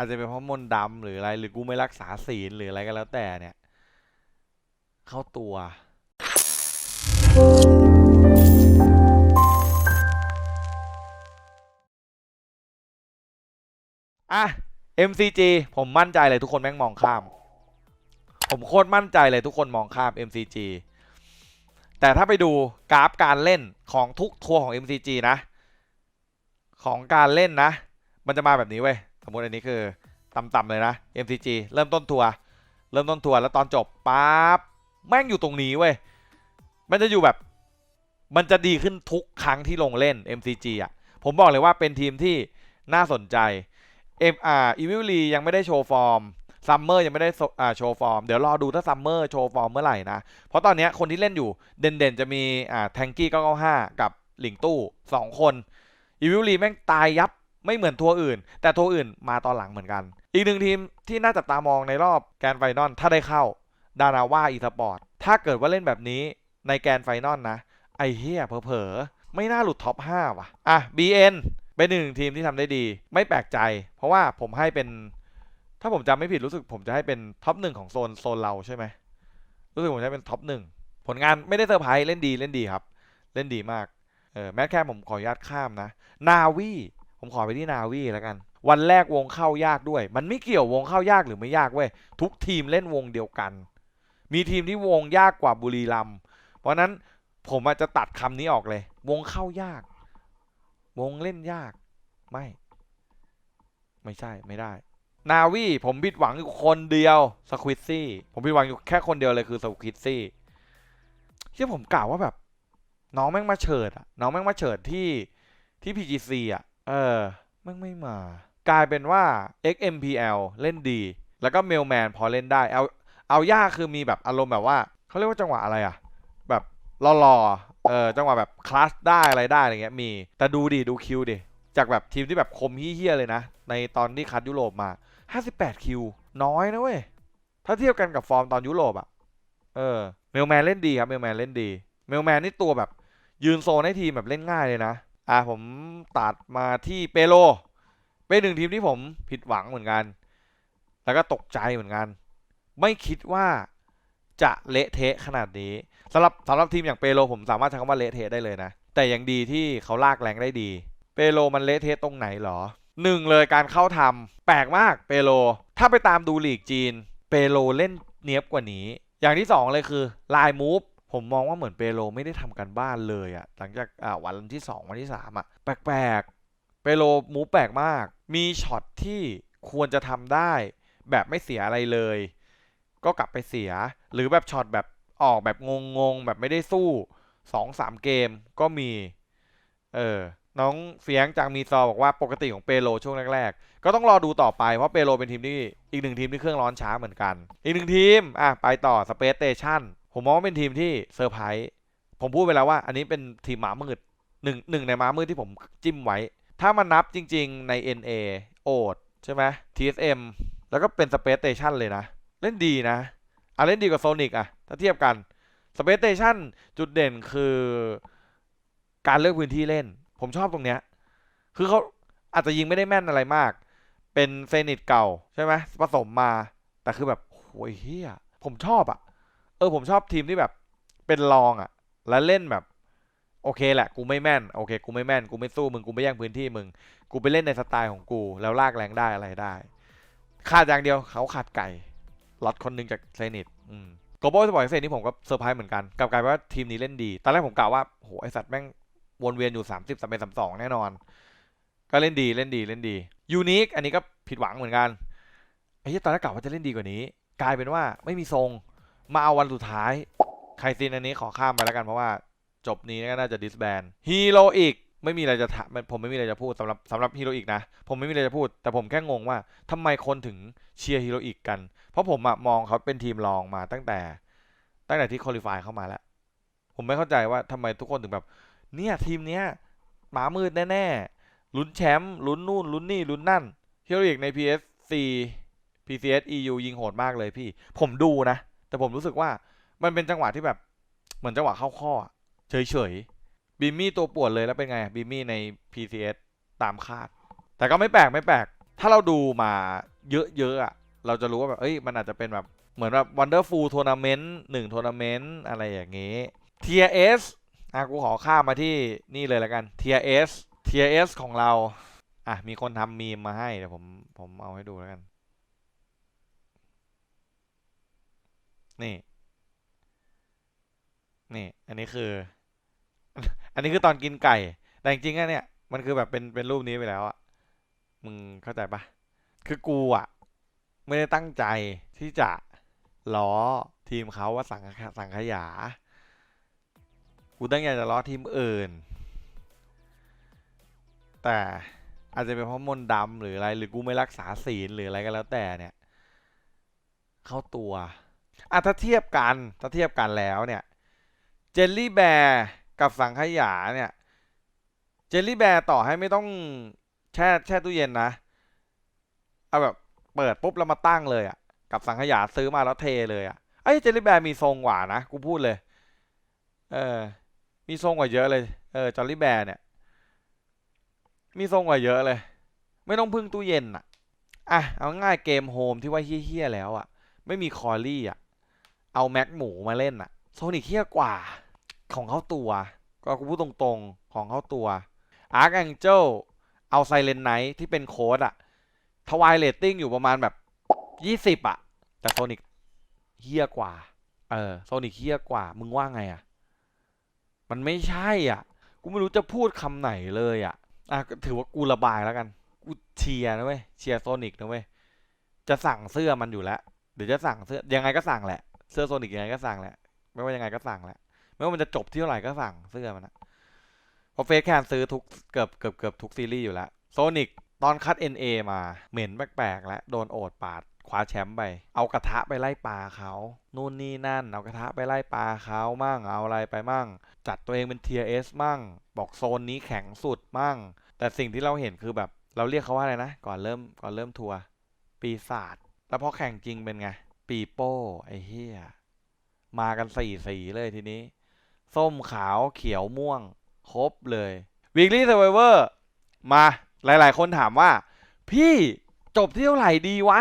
อาจจะเป็นเพราะมนต์ดำหรืออะไร หรือกูไม่รักษาศีลหรืออะไรก็แล้วแต่เนี่ย เข้าตัว อะ MCG ผมมั่นใจเลยทุกคนแม่งมองข้าม ผมโคตรมั่นใจเลยทุกคนมองข้าม MCG แต่ถ้าไปดูกราฟการเล่นของทุกทัวร์ของ MCG นะ ของการเล่นนะ มันจะมาแบบนี้เว้ย มมติอันนี้คือต่ำๆเลยนะ MCG เริ่มต้นทัวร์เริ่มต้นทัวร์แล้วตอนจบปั๊บแม่งอยู่ตรงนี้เว้ยมันจะอยู่แบบมันจะดีขึ้นทุกครั้งที่ลงเล่น MCG อะ ผมบอกเลยว่าเป็นทีมที่น่าสนใจ MR e v i l y ยังไม่ได้โชว์ฟอร์มซัมเมอร์ยังไม่ได้โชว์ฟอร์ม เดี๋ยวรอดูถ้าซัมเมอร์โชว์ฟอร์มเมื่อไหร่นะ เพราะตอนนี้คนที่เล่นอยู่เด่นๆ จะมีอ่าแทงกี้995 กับหลิงตู้ 2 คนอีวิลลีแม่งตายยับ ไม่เหมือนทัวร์อื่น แต่ทัวร์อื่นมาตอนหลังเหมือนกัน อีกหนึ่งทีมที่น่าจับตามองในรอบแกรนไฟนอลถ้าได้เข้าดานาว่าอีสปอร์ตถ้าเกิดว่าเล่นแบบนี้ในแกรนไฟนอลนะ ไอเฮียเผลอๆไม่น่าหลุดท็อป 5 ว่ะ อะ BN เป็นหนึ่งทีมที่ทำได้ดี ไม่แปลกใจ เพราะว่าผมให้เป็น ถ้าผมจำไม่ผิดรู้สึกผมจะให้เป็นท็อปหนึ่งของโซนโซนเราใช่ไหมรู้สึกผมจะให้เป็นท็อปหนึ่งผลงานไม่ได้เซอร์ไพรส์เล่นดีเล่นดีครับ เล่นดีมากเออแม้แค่ผมขออนุญาตข้ามนะ นาวี ผมขอไปที่นาวีแล้วกัน วันแรกวงเข้ายากด้วย มันไม่เกี่ยววงเข้ายากหรือไม่ยากเว้ยทุกทีมเล่นวงเดียวกัน มีทีมที่วงยากกว่าบุรีรัมย์เพราะนั้นผมอาจจะตัดคำนี้ออกเลย วงเข้ายาก วงเล่นยากไม่ ไม่ใช่ไม่ได้ นาวีผมผิดหวังอยู่คนเดียวสควิตซี่ผมผิดหวังอยู่แค่คนเดียวเลยคือสควิตซี่ที่ผมกล่าวว่าแบบ น้องแม่งมาเฉิดอะน้องแม่งมาเฉิดที่ที่ PGC อะ เออม่งไม่มา กลายเป็นว่า XMPL เล่นดี แล้วก็เมลแมนพอเล่นได้เอาเอายากคือมีแบบอารมณ์แบบว่าเขาเรียกว่าจังหวะอะไรอะแบบรอๆเออจังหวะแบบคลาสได้อะไรได้อะไรเงี้ยมีแต่ดูดิดูคิวดิจากแบบทีมที่แบบคมเฮี้ยเลยนะ ในตอนที่คัดยุโรปมา 58 คิว น้อยนะเว้ย ถ้าเทียบกันกับฟอร์มตอนยุโรปอะเออเมลแมนเล่นดีครับเมลแมนเล่นดี เมลแมนนี่ตัวแบบยืนโซนให้ทีมแบบเล่นง่ายเลยนะ อะผมตัดมาที่เปโลเป็นหนึ่งทีมที่ผมผิดหวังเหมือนกัน แล้วก็ตกใจเหมือนกัน ไม่คิดว่าจะเละเทะขนาดนี้สำหรับสำหรับทีมอย่างเปโลผมสามารถใช้คำว่าเละเทะได้เลยนะ แต่ยังดีที่เขาลากแรงได้ดี เปโลมันเละเทะตรงไหนหรอหนึ่งเลยการเข้าทำแปลกมากเปโล ถ้าไปตามดูลีกจีน เปโลเล่นเนี้ยบกว่านี้ อย่างที่สองเลยคือลายมูฟ ผมมองว่าเหมือนเปโลไม่ได้ทำกันบ้านเลยอะหลังจากอ่าวันที่สองวันที่สามอะแปลกๆ เปโลหมูแปลกมาก มีช็อตที่ควรจะทำได้ แบบไม่เสียอะไรเลย ก็กลับไปเสีย หรือแบบช็อตแบบออกแบบงงๆ แบบไม่ได้สู้สองสามเกมก็มี เออ น้องเฟียงจากมีซอบอกว่าปกติของเปโลช่วงแรกๆ ก็ต้องรอดูต่อไป เพราะเปโลเป็นทีมที่อีกหนึ่งทีมที่เครื่องร้อนช้าเหมือนกัน อีกหนึ่งทีม อะ ไปต่อสเปซสเ t ชั o น ผมมองว่าเป็นทีมที่เซอร์ไพรส์ผมพูดไปแล้วว่า อันนี้เป็นทีมหมามืดหนึ่งหนึ่งในหมามืดที่ผมจิ้มไว้ ถ้ามันนับจริง ๆใน NA โอดใช่ไหม TSM แล้วก็เป็นสเปซเ t ชันเลยนะ เล่นดีนะอะเล่นดีกว่าโซนิกอะ ถ้าเทียบกันสเปซเ t ชันจุดเด่นคือการเลือกพื้นที่เล่น ผมชอบตรงเนี้ย คือเขาอาจจะยิงไม่ได้แม่นอะไรมาก เป็นเซนิตเก่าใช่ไหมผสมมา แต่คือแบบโหยเฮียผมชอบอะ่ะ เออผมชอบทีมที่แบบเป็นรองอะ่ะ แล้วเล่นแบบ โอเคแหละ กูไม่แม่นโอเค กูไม่แม่นกูไม่สู้มึงกูไม่แย่งพื้นที่มึง กูไปเล่นในสไตล์ของกู แล้วลากแรงได้อะไรได้ ขาดอย่างเดียวเขาขาดไก่ล็อตคนหนึ่งจากเซนิตอืมโกลบอลสปอร์ตเซนนี่ผมก็เซอร์ไพรส์เหมือนกันกับกลายว่าทีมนี้เล่นดี ตอนแรกผมกล่าวว่าโหไอสัตว์แม่งวนเวียนอยู่ 30 31 32แน่นอน ก็เล่นดีเล่นดีเล่นดียูนิคอันนี้ก็ผิดหวังเหมือนกันไอ้ที่ตอนแรกกะว่าจะเล่นดีกว่านี้ กลายเป็นว่าไม่มีทรง มาเอาวันสุดท้ายใคซินอันนี้ขอข้ามไปแล้วกันเพราะว่าจบนี้ก็น่าจะดิสแบนฮีโร่อีกไม่มีอะไรจะถผมไม่มีอะไรจะพูดสำหรับสำหรับฮีโร่อีกนะ ผมไม่มีอะไรจะพูด แต่ผมแค่งงว่าทำไมคนถึงเชียร์ฮีโร่อีกกัน เพราะผมอะมองเขาเป็นทีมรองมาตั้งแต่ ตั้งแต่ที่คอลิฟายเข้ามาแล้ว ผมไม่เข้าใจว่าทำไมทุกคนถึงแบบ เนี่ยทีมเนี้ยหมามืดแน่ๆลุ้นแชมป์ลุ้นนู่นลุ้นนี่ลุ้นนั่นฮีโรอีกใน PSC PCS EU ยิงโหดมากเลยพี่ ผมดูนะ แต่ผมรู้สึกว่ามันเป็นจังหวะที่แบบเหมือนจังหวะเข้าข้อเฉยๆบิมมี่ตัวปวดเลยแล้วเป็นไงบิมมี่ใน PCS ตามคาด แต่ก็ไม่แปลกไม่แปลก ถ้าเราดูมาเยอะๆอะเราจะรู้ว่าแบบเอ้ยมันอาจจะเป็นแบบเหมือนแบบ Wonderful Tournament หนึ่ง Tournament อะไรอย่างงี้ TS อะกูขอข้ามมาที่นี่เลยแล้วกัน TS TS ของเรา อะมีคนทำมีมมาให้เดี๋ยวผมผมเอาให้ดูแล้วกัน นี่ นี่ อันนี้คือ อันนี้คือตอนกินไก่ แต่จริงๆอะเนี่ย มันคือแบบเป็นเป็นรูปนี้ไปแล้วอะมึงเข้าใจปะคือกูอะไม่ได้ตั้งใจที่จะล้อทีมเขาว่าสังสังขยา กูตั้งใจจะล้อทีมอื่น แต่อาจจะเป็นเพราะมนดำหรืออะไร หรือกูไม่รักษาศีลหรืออะไรก็แล้วแต่เนี่ย เข้าตัว อะถ้าเทียบกันถ้าเทียบกันแล้วเนี่ยเจลลี่แบร์กับสังขยาเนี่ยเจลลี่แบร์ต่อให้ไม่ต้องแช่แช่ตู้เย็นนะเอาแบบเปิดปุ๊บแล้วมาตั้งเลยอะ่ะกับสังขยาซื้อมาแล้วเทเลยอะ่ะไอ้เจลลี่แบร์มีทรงกว่านะกูพูดเลย เออ มีทรงกว่าเยอะเลยเออจอลลี่แบร์เนี่ย มีทรงกว่าเยอะเลย ไม่ต้องพึ่งตู้เย็นอะอะเอาง่ายเกมโฮมที่ว่าเฮี้ยๆแล้วอะ ไม่มีคอรี่อะ เอาแม็กหมูมาเล่นอะโซนิคเฮี้ยกว่าของเข้าตัว ก็กูพูดตรงๆของเข้าตัวอาร์คแองเจลเอาไซเลนไนท์ที่เป็นโค้ดอะทวายเรตติ้งอยู่ประมาณแบบยี่สิบอะแต่โซนิกเฮี้ยกว่า เออโซนิกเฮี้ยกว่า มึงว่าไงอะมันไม่ใช่อะ กูไม่รู้จะพูดคำไหนเลยอะ อะถือว่ากูระบายแล้วกัน กูเชียร์นะเว้ย เชียร์โซนิกนะเว้ย จะสั่งเสื้อมันอยู่แล้ว เดี๋ยวจะสั่งเสื้อ ยังไงก็สั่งแหละ เสื้อโซนิกยังไงก็สั่งแหละ ไม่ว่ายังไงก็สั่งแหละ ไม่ว่ามันจะจบที่เท่าไหร่ก็สั่งเสื้อมันนะเพราะเฟซแคนซื้อทุกเกือบเกือบเกือบทุกซีรีส์อยู่แล้วโซนิกตอนคัด NA มาเหม็นแปลกๆแล้วโดนโอดปาดคว้าแชมป์ไป เอากระทะไปไล่ปลาเขานู่นนี่นั่น เอากระทะไปไล่ปลาเขามั่ง เอาอะไรไปมั่ง จัดตัวเองเป็นเทียเอสมั่ง บอกโซนนี้แข็งสุดมั่ง แต่สิ่งที่เราเห็นคือแบบ เราเรียกเขาว่าอะไรนะ ก่อนเริ่มก่อนเริ่มทัวร์ปีศาจแล้วพอแข่งจริงเป็นไง ปีโป้ไอ้เฮียมากันสี่สีเลยทีนี้ ส้มขาวเขียวม่วง ครบเลย Weekly Survivor มาหลาย ๆ คนถามว่า พี่จบที่เท่าไหร่ดีวะ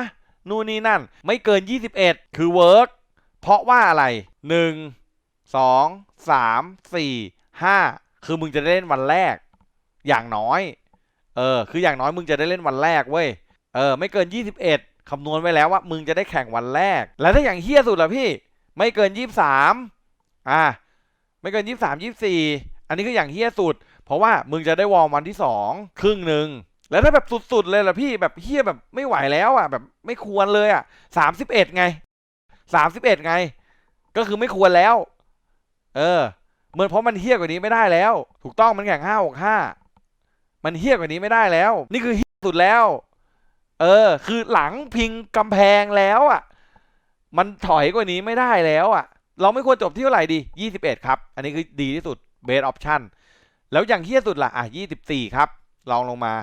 นู่นนี่นั่น ไม่เกิน 21 คือเวิร์กเพราะว่าอะไร 1 2 3 4 5 คือมึงจะได้เล่นวันแรก อย่างน้อย เออ คืออย่างน้อยมึงจะได้เล่นวันแรกเว้ย เออ ไม่เกิน 21 คำนวณไว้แล้วว่า มึงจะได้แข่งวันแรก แล้วถ้าอย่างเฮี้ยสุดล่ะพี่ ไม่เกิน23อะไม่เกิน23 24อันนี้คืออย่างเฮี้ยสุด เพราะว่ามึงจะได้วอร์มวันที่2ครึ่งหนึ่งแล้วถ้าแบบสุดๆเลยล่ะพี่แบบเฮี้ยแบบไม่ไหวแล้วอะแบบไม่ควรเลยอะ31ไง31ไง ก็คือไม่ควรแล้ว เออเหมือนเพราะมันเฮี้ยกว่านี้ไม่ได้แล้ว ถูกต้องมันแข่ง5 6 5มันเฮี้ยกว่านี้ไม่ได้แล้ว นี่คือเฮี้ยสุดแล้ว เออ คือหลังพิงกำแพงแล้วอะ มันถอยกว่านี้ไม่ได้แล้วอะ เราไม่ควรจบที่เท่าไหร่ดี 21 ครับ อันนี้คือดีที่สุด best option แล้วอย่างเฮี้ยสุดล่ะ อะ 24 ครับ ลองลงมา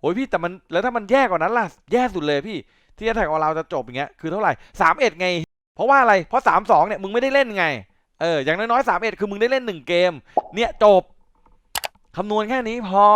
โอ้ยพี่แต่มันแล้วถ้ามันแย่กว่านั้นล่ะ แย่สุดเลยพี่ที่แท็กของเราจะจบอย่างเงี้ยคือเท่าไหร่31ไง เพราะว่าอะไรเพราะ32เนี่ยมึงไม่ได้เล่นไงเอออย่างน้อยๆ31คือมึงได้เล่น1เกม เนี่ยจบคำนวณแค่นี้พอ